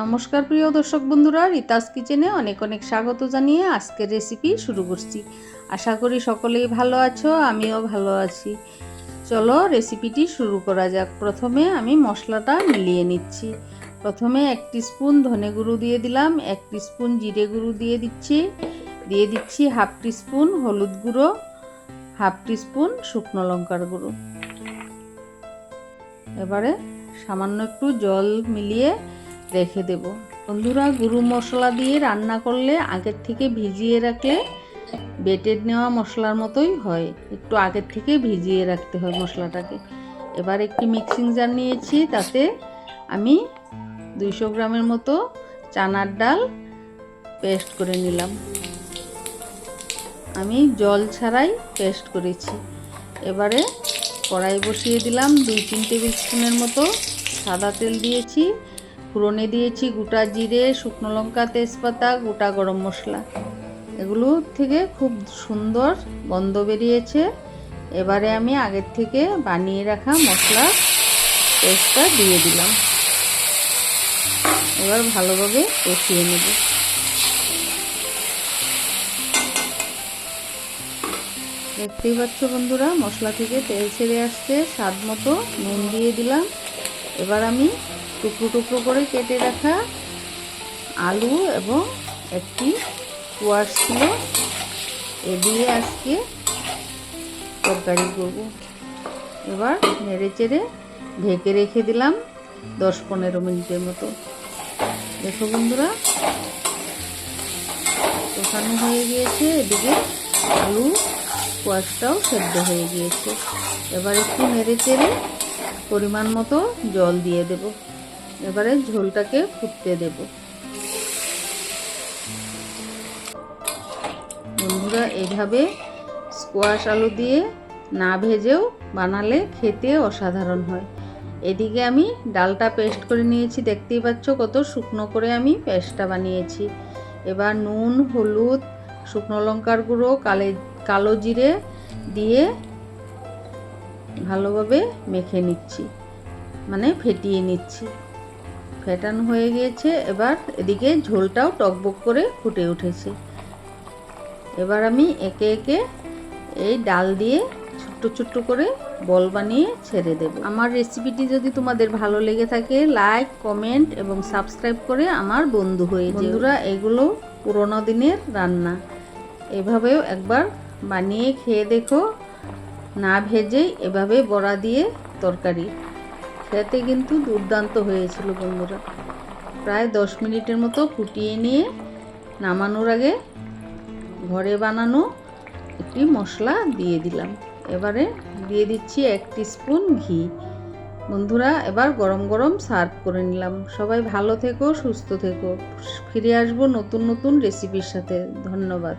নমস্কার প্রিয় দর্শক বন্ধুরা, রিতাস কিচেনে অনেক অনেক স্বাগত জানিয়ে আজকের রেসিপি শুরু করছি। আশা করি সকলেই ভালো আছো, আমিও ভালো আছি। চলো রেসিপিটি শুরু করা যাক। প্রথমে আমি মশলাটা মিলিয়ে নিচ্ছি। প্রথমে এক স্পুন ধনে গুঁড়ো দিয়ে দিলাম, এক স্পুন জিরে গুঁড়ো দিয়ে দিচ্ছি। দিয়ে দিচ্ছি হাফ স্পুন হলুদ গুঁড়ো, হাফ স্পুন শুকনো লঙ্কার গুঁড়ো। এবারে সামান্য একটু জল মিলিয়ে রেখে দেব। বন্ধুরা, গুঁড়ো মশলা দিয়ে রান্না করলে আগের থেকে ভিজিয়ে রাখলে বেটে নেওয়া মশলার মতোই হয়। একটু আগের থেকে ভিজিয়ে রাখতে হয় মশলাটাকে। এবার একটি মিক্সিং জার নিয়েছি, তাতে আমি দুইশো গ্রামের মতো চানার ডাল পেস্ট করে নিলাম। আমি জল ছাড়াই পেস্ট করেছি। এবারে কড়াই বসিয়ে দিলাম, দুই তিন টেবিল স্পুনের মতো সাদা তেল দিয়েছি। ফোড়নে দিয়েছি গোটা জিরে, শুকনো লঙ্কা, তেজপাতা, গোটা গরম মশলা। এগুলো থেকে খুব সুন্দর গন্ধ বেরিয়েছে। এবারে আমি আগের থেকে বানিয়ে রাখা মশলা পেস্টটা দিয়ে দিলাম। এবার ভালোভাবে কষিয়ে নেব। দেখতেই পাচ্ছ বন্ধুরা, মশলা থেকে তেল ছেড়ে আসছে, স্বাদ মতো নুন দিয়ে দিলাম। এবার আমি টুকরো টুকরো করে কেটে রাখা আলু এবং একটি কুয়াশ ছিল। এ দিয়ে আজকে তরকারি করব। এবার নেড়ে চেড়ে ঢেকে রেখে দিলাম দশ পনেরো মিনিটের মতো। দেখো বন্ধুরা, কষানো হয়ে গিয়েছে, এদিকে আলু কোয়াশটাও সেদ্ধ হয়ে গিয়েছে। এবার একটু নেড়ে চেড়ে পরিমাণ মতো জল দিয়ে দেব। এবারে ঝোলটাকে ফুটতে দেব। বন্ধুরা এইভাবে স্কোয়াশ আলু দিয়ে না ভেজেও বানালে খেতে অসাধারণ হয়। এদিকে আমি ডালটা পেস্ট করে নিয়েছি, দেখতেই পাচ্ছ কত শুকনো করে আমি পেস্টটা বানিয়েছি। এবার নুন, হলুদ, শুকনো লঙ্কার গুঁড়ো, কালে, কালো জিরে দিয়ে ভালোভাবে মেখে নিচ্ছি মানে ফেটিয়ে নিচ্ছি। ফেটানো হয়ে গিয়েছে। এবার এদিকে ঝোলটাও টকবক করে ফুটে উঠেছে। এবার আমি একে একে এই ডাল দিয়ে ছোট্ট ছোট্ট করে বল বানিয়ে ছেড়ে দেব। আমার রেসিপিটি যদি তোমাদের ভালো লেগে থাকে, লাইক, কমেন্ট এবং সাবস্ক্রাইব করে আমার বন্ধু হয়ে বন্ধুরা, এগুলো পুরোনো দিনের রান্না। এভাবেও একবার বানিয়ে খেয়ে দেখো। না ভেজেই এভাবে বড়া দিয়ে তরকারি। খেতে কিন্তু দুর্দান্ত হয়েছিল বন্ধুরা। প্রায় দশ মিনিটের মতো ফুটিয়ে নিয়ে নামানোর আগে ঘরে বানানো একটি মশলা দিয়ে দিলাম। এবারে দিয়ে দিচ্ছি এক স্পুন ঘি। বন্ধুরা, এবার গরম গরম সার্ভ করে নিলাম। সবাই ভালো থেকো, সুস্থ থেকো। ফিরে আসব নতুন নতুন রেসিপির সাথে। ধন্যবাদ।